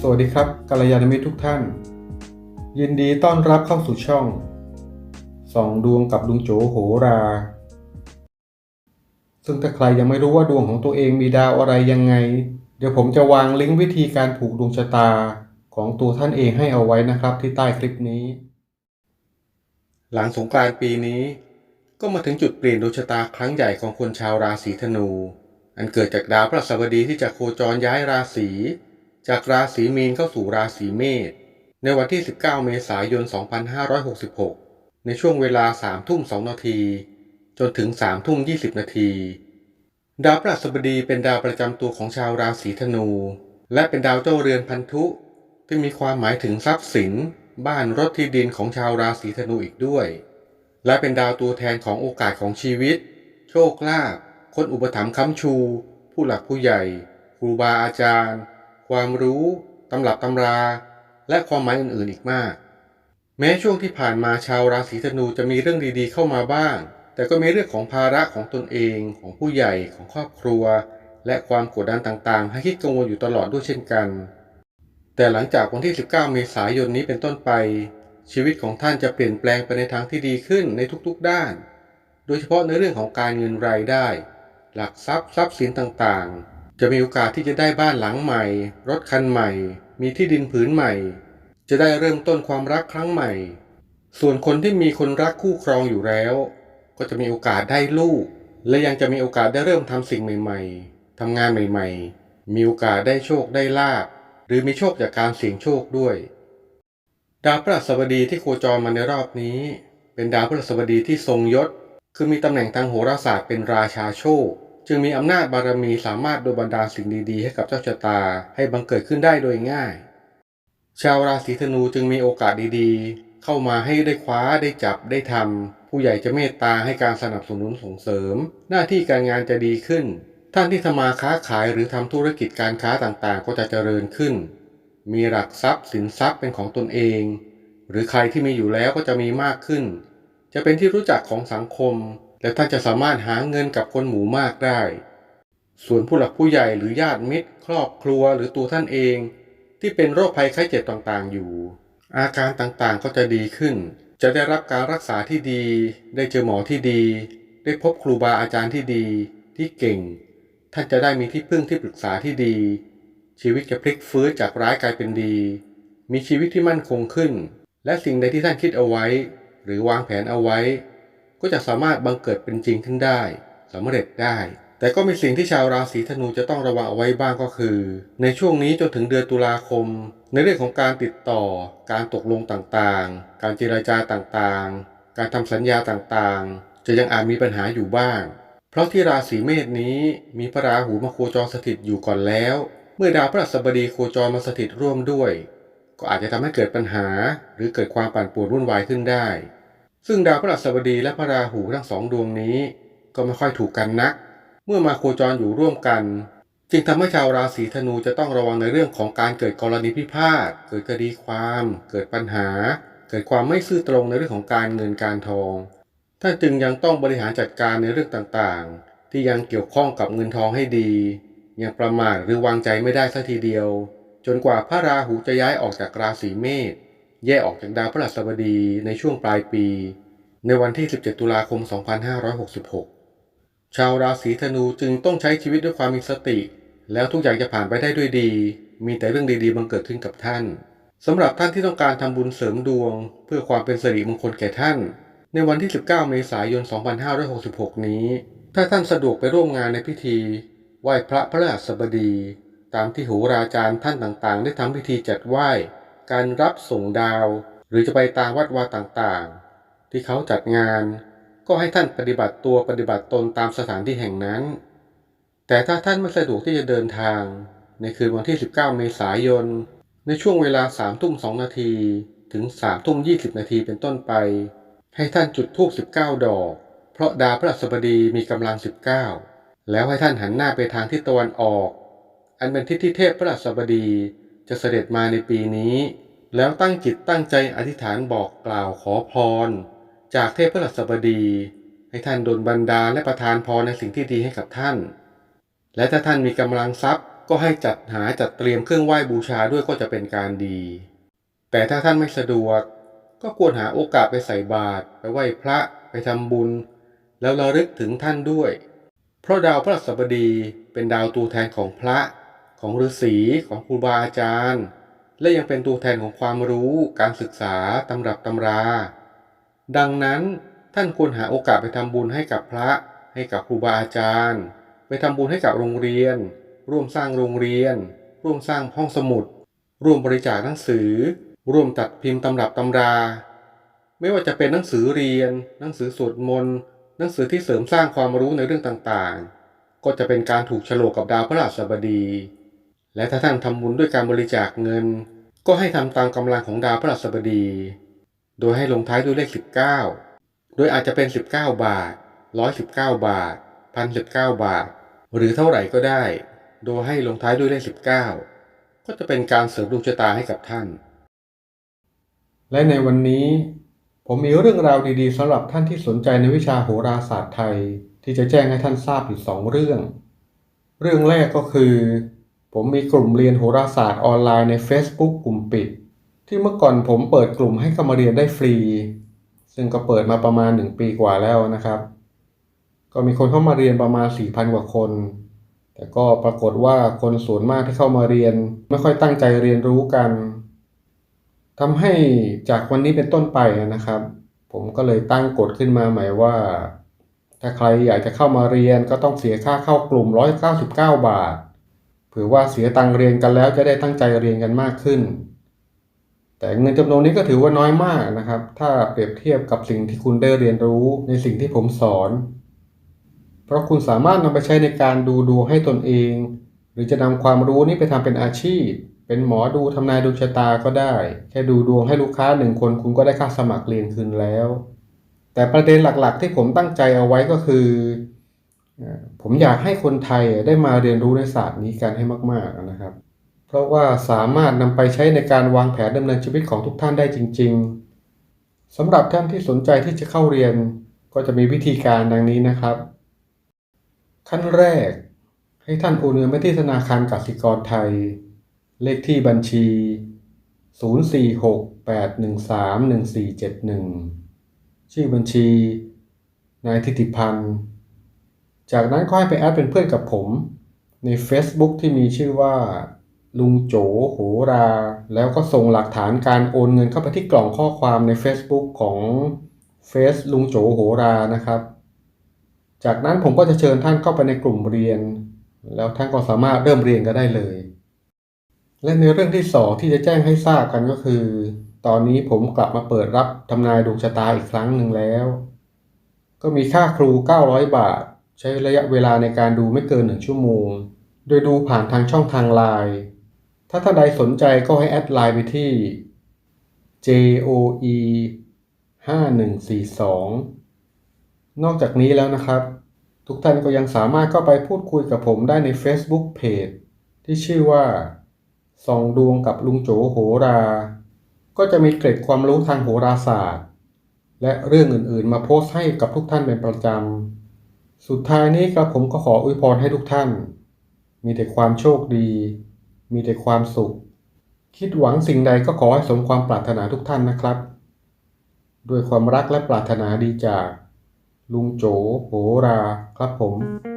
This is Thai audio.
สวัสดีครับกัลยาณมิตรทุกท่าน ยินดีต้อนรับเข้าสู่ช่องส่องดวงกับลุงโจโหรา ซึ่งถ้าใครยังไม่รู้ว่าดวงของตัวเองมีดาวอะไรยังไง เดี๋ยวผมจะวางลิงก์วิธีการผูกดวงชะตาของตัวท่านเองให้เอาไว้นะครับที่ใต้คลิปนี้ หลังสงกรานต์ปีนี้ ก็มาถึงจุดเปลี่ยนดวงชะตาครั้งใหญ่ของคนชาวราศีธนู อันเกิดจากดาวพฤหัสบดีที่จะโคจรย้ายราศี จากราศีมีนเข้าสู่ราศีเมษในวันที่ 19 เมษายน 2566 ในช่วงเวลา 3 ทุ่ม 2 นาที จนถึง 3 ทุ่ม 20 นาที ดาวพฤหัสบดีเป็นดาวประจำตัวของชาวราศีธนู และเป็นดาวเจ้าเรือนพันธุ ที่มีความหมายถึงทรัพย์สิน บ้านรถที่ดินของชาวราศีธนูอีกด้วย และเป็นดาวตัวแทนของโอกาสของชีวิต โชคลาภ คนอุปถัมภ์ค้ำชู ผู้หลักผู้ใหญ่ ครูบาอาจารย์ ความรู้ ตำรับตำรา และความหมายอื่นๆอีกมาก แม้ช่วงที่ผ่านมาชาวราศีธนูจะมีเรื่องดีๆเข้ามาบ้าง แต่ก็มีเรื่องของภาระของตนเองของผู้ใหญ่ของครอบครัว และความกดดันต่างๆ ให้คิดกังวลอยู่ตลอดด้วยเช่นกัน แต่หลังจากวันที่ 19 เมษายนนี้เป็นต้นไป ชีวิตของท่านจะเปลี่ยนแปลงไปในทางที่ดีขึ้นในทุกๆด้านโดยเฉพาะในเรื่องของการเงินรายได้ หลักทรัพย์ทรัพย์สินต่างๆ จะมีโอกาสที่จะได้บ้านหลังใหม่ รถคันใหม่ มีที่ดินผืนใหม่ จะได้เริ่มต้นความรักครั้งใหม่ ส่วนคนที่มีคนรักคู่ครองอยู่แล้ว ก็จะมีโอกาสได้ลูก และยังจะมีโอกาสได้เริ่มทำสิ่งใหม่ ๆทำงานใหม่ๆ มีโอกาสได้โชคได้ลาบหรือมีโชคจากการเสี่ยงโชคด้วย ดาวพฤหัสบดีที่โคจรมาในรอบนี้ เป็นดาวพฤหัสบดีที่ทรงยศ คือมีตำแหน่งทางโหราศาสตร์เป็นราชาโชค จึงมีอำนาจบารมีสามารถโดนบันดาลสิ่งดีๆ ให้กับเจ้าชะตาให้บังเกิดขึ้นได้โดยง่าย ชาวราศีธนูจึงมีโอกาสดีๆ เข้ามาให้ได้คว้าได้จับได้ทำผู้ใหญ่จะเมตตาให้การสนับสนุนส่งเสริม หน้าที่การงานจะดีขึ้น ท่านที่ทำมาค้าขายหรือทำธุรกิจการค้าต่างๆ ก็จะเจริญขึ้น มีหลักทรัพย์สินทรัพย์เป็นของตนเอง หรือใครที่มีอยู่แล้วก็จะมีมากขึ้น จะเป็นที่รู้จักของสังคม และท่านจะสามารถหาเงินกับคนหมู่มากได้ ส่วนผู้หลักผู้ใหญ่หรือญาติมิตร ครอบครัวหรือตัวท่านเอง ที่เป็นโรคภัยไข้เจ็บต่างๆ อยู่ อาการต่างๆก็จะดีขึ้น จะได้รับการรักษาที่ดี ได้เจอหมอที่ดี ได้พบครูบาอาจารย์ที่ดี ที่เก่ง ท่านจะได้มีที่พึ่งที่ปรึกษาที่ดี ชีวิตจะพลิกฟื้นจากร้ายกลายเป็นดี มีชีวิตที่มั่นคงขึ้น และสิ่งใดที่ท่านคิดเอาไว้ หรือวางแผนเอาไว้ ก็จะสามารถบังเกิดเป็นจริงขึ้นได้สำเร็จได้ แต่ก็มีสิ่งที่ชาวราศีธนูจะต้องระวังเอาไว้บ้างก็คือ ในช่วงนี้จนถึงเดือนตุลาคม ในเรื่องของการติดต่อ การตกลงต่างๆ การเจรจาต่างๆ การทำสัญญาต่างๆ จะยังอาจมีปัญหาอยู่บ้าง เพราะที่ราศีเมษนี้มีพระราหูมาโคจรสถิตอยู่ก่อนแล้ว เมื่อดาวพฤหัสบดีโคจรมาสถิตร่วมด้วย ก็อาจจะทำให้เกิดปัญหา หรือเกิดความปั่นป่วนวุ่นวายขึ้นได้ ซึ่งดาวพฤหัสบดีและพระราหูทั้งสองดวงนี้ ก็ไม่ค่อยถูกกันนัก เมื่อมาโคจรอยู่ร่วมกัน จึงทำให้ชาวราศีธนูจะต้องระวังในเรื่องของการเกิดกรณีพิพาทเกิดคดีความ เกิดปัญหา เกิดความไม่ซื่อตรงในเรื่องของการเงินการทองท่านจึงยังต้องบริหารจัดการในเรื่องต่างๆ ที่ยังเกี่ยวข้องกับเงินทองให้ดี ยังประมาทหรือวางใจไม่ได้สักทีเดียว จนกว่าพระราหูจะย้ายออกจากราศีเมษแยกออกจากดาวพฤหัสบดีในช่วงปลายปี ในวันที่ 17 ตุลาคม 2566 ชาวราศีธนูจึงต้องใช้ชีวิตด้วยความมีสติ แล้วทุกอย่างจะผ่านไปได้ด้วยดี มีแต่เรื่องดีๆบังเกิดขึ้นกับท่านสำหรับท่านที่ต้องการทำบุญเสริมดวง เพื่อความเป็นสิริมงคลแก่ท่าน ในวันที่ 19 เมษายน 2566 นี้ ถ้าท่านสะดวกไปร่วมงานในพิธีไหว้พระพระหัสบดี ตามที่โหราจารย์ท่านต่างๆ ได้ทำพิธีจัดไหว้ การรับส่งดาว หรือจะไปตามวัดวาต่างๆ ที่เขาจัดงาน ก็ให้ท่านปฏิบัติตัวปฏิบัติตนตามสถานที่แห่งนั้น แต่ถ้าท่านไม่สะดวกที่จะเดินทาง ในคืนวันที่ 19 เมษายน ในช่วงเวลา3ทุ่ม2นาทีถึง3ทุ่ม20 นาทีเป็นต้นไป ให้ท่านจุดธูป19 ดอก เพราะดาวพฤหัสบดีมีกำลัง 19 แล้วให้ท่านหันหน้าไปทางทิศตะวันออก อันเป็นทิศที่เทพพฤหัสบดีจะเสด็จมาในปีนี้ แล้วตั้งจิตตั้งใจอธิษฐานบอกกล่าวขอพร จากเทพพฤหัสบดี ให้ท่านโดนบันดาลและประทานพรในสิ่งที่ดีให้กับท่าน และถ้าท่านมีกำลังทรัพย์ก็ก็ให้จัดหาจัดเตรียมเครื่องไหว้บูชาด้วยก็จะเป็นการดี แต่ถ้าท่านไม่สะดวก ก็ควรหาโอกาสไปใส่บาตรไปไหว้พระไปทำบุญ แล้วระลึกถึงท่านด้วย เพราะดาวพระศัสบดีเป็นดาวตัวแทนของพระ ของฤาษีของครูบาอาจารย์ และยังเป็นตัวแทนของความรู้การศึกษาตำรับตำรา ดังนั้นท่านควรหาโอกาสไปทำบุญให้กับพระให้กับครูบาอาจารย์ ไปทำบุญให้กับโรงเรียน ร่วมสร้างโรงเรียน ร่วมสร้างห้องสมุด ร่วมบริจาคหนังสือ ร่วมตัดพิมพ์ตำรับตำรา ไม่ว่าจะเป็นหนังสือเรียน หนังสือสวดมนต์หนังสือที่เสริมสร้างความรู้ในเรื่องต่างๆ ก็จะเป็นการถูกฉลกกับดาวพฤหัสบดี และถ้าท่านทำบุญด้วยการบริจาคเงิน ก็ให้ทำตามกำลังของดาวพฤหัสบดี โดยให้ลงท้ายด้วยเลข 19 โดยอาจจะเป็น 19 บาท 119 บาท 1,019 บาท หรือเท่าไหร่ก็ได้ โดยให้ลงท้ายด้วยเลข 19 ก็จะเป็นการเสริมดวงชะตาให้กับท่าน และในวันนี้ ผมมีเรื่องราวดีๆสำหรับท่านที่สนใจในวิชาโหราศาสตร์ไทย ที่จะแจ้งให้ท่านทราบอยู่สองเรื่อง เรื่องแรกก็คือ ผมมีกลุ่มเรียนโหราศาสตร์ออนไลน์ใน Facebook กลุ่มปิด ที่เมื่อก่อนผมเปิดกลุ่มให้เข้ามาเรียนได้ฟรี ซึ่งก็เปิดมาประมาณ 1 ปีกว่าแล้วนะครับ ก็มีคนเข้ามาเรียนประมาณ 4,000 กว่าคน แต่ก็ปรากฏว่าคนส่วนมากที่เข้ามาเรียน ไม่ค่อยตั้งใจเรียนรู้กันทำให้จากวันนี้เป็นต้นไปนะครับ ผมก็เลยตั้งกฎขึ้นมาใหม่ว่า ถ้าใครอยากจะเข้ามาเรียนก็ต้องเสียค่าเข้ากลุ่ม 199 บาท เผื่อว่าเสียตังเรียนกันแล้วจะได้ตั้งใจเรียนกันมากขึ้น แต่เงินจำนวนนี้ก็ถือว่าน้อยมากนะครับ ถ้าเปรียบเทียบกับสิ่งที่คุณได้เรียนรู้ในสิ่งที่ผมสอน เพราะคุณสามารถนำไปใช้ในการดูดวงให้ตนเอง หรือจะนำความรู้นี้ไปทำเป็นอาชีพ เป็นหมอดูทำนายดวงชะตาก็ได้ แค่ดูดวงให้ลูกค้าหนึ่งคนคุณก็ได้ค่าสมัครเรียนคืนแล้ว แต่ประเด็นหลักๆ ที่ผมตั้งใจเอาไว้ก็คือ ผมอยากให้คนไทยได้มาเรียนรู้ในศาสตร์นี้กันให้มาก ๆนะครับ เพราะว่าสามารถนำไปใช้ในการวางแผนดำเนินชีวิตของทุกท่านได้จริง ๆสำหรับท่านที่สนใจที่จะเข้าเรียนก็จะมีวิธีการดังนี้นะครับ ขั้นแรก ให้ท่านโอนเงินไปที่ธนาคารกสิกรไทย เลขที่บัญชี 046813141ชื่อบัญชี นายทิติพันธ์ จากนั้นก็ให้ไปแอดเป็นเพื่อนกับผม ใน Facebook ที่มีชื่อว่า ลุงโจโหรา แล้วก็ส่งหลักฐานการโอนเงินเข้าไปที่กล่องข้อความใน Facebook ของเฟซลุงโจโหรานะครับ จากนั้นผมก็จะเชิญท่านเข้าไปในกลุ่มเรียน แล้วท่านก็สามารถเริ่มเรียนกันได้เลย และในเรื่องที่สองที่จะแจ้งให้ทราบกันก็คือ ตอนนี้ผมกลับมาเปิดรับทำนายดวงชะตาอีกครั้งหนึ่งแล้ว ก็มีค่าครู 900 บาท ใช้ระยะเวลาในการดูไม่เกิน1ชั่วโมง โดยดูผ่านทางช่องทางไลน์ถ้าท่านใดสนใจก็ให้แอดไลน์ไปที่ JOE 5142 นอกจากนี้แล้วนะครับ ทุกท่านก็ยังสามารถเข้าไปพูดคุยกับผมได้ใน Facebook Page ที่ชื่อว่าส่องดวงกับลุงโจโหรา ก็จะมีเกร็ดความรู้ทางโหราศาสตร์ และเรื่องอื่นๆ มาโพสต์ให้กับทุกท่านเป็นประจำ สุดท้ายนี้ครับผมก็ขออวยพรให้ทุกท่าน มีแต่ความโชคดี มีแต่ความสุข คิดหวังสิ่งใดก็ขอให้สมความปรารถนาทุกท่านนะครับ ด้วยความรักและปรารถนาดีจาก ลุงโจโหราครับผม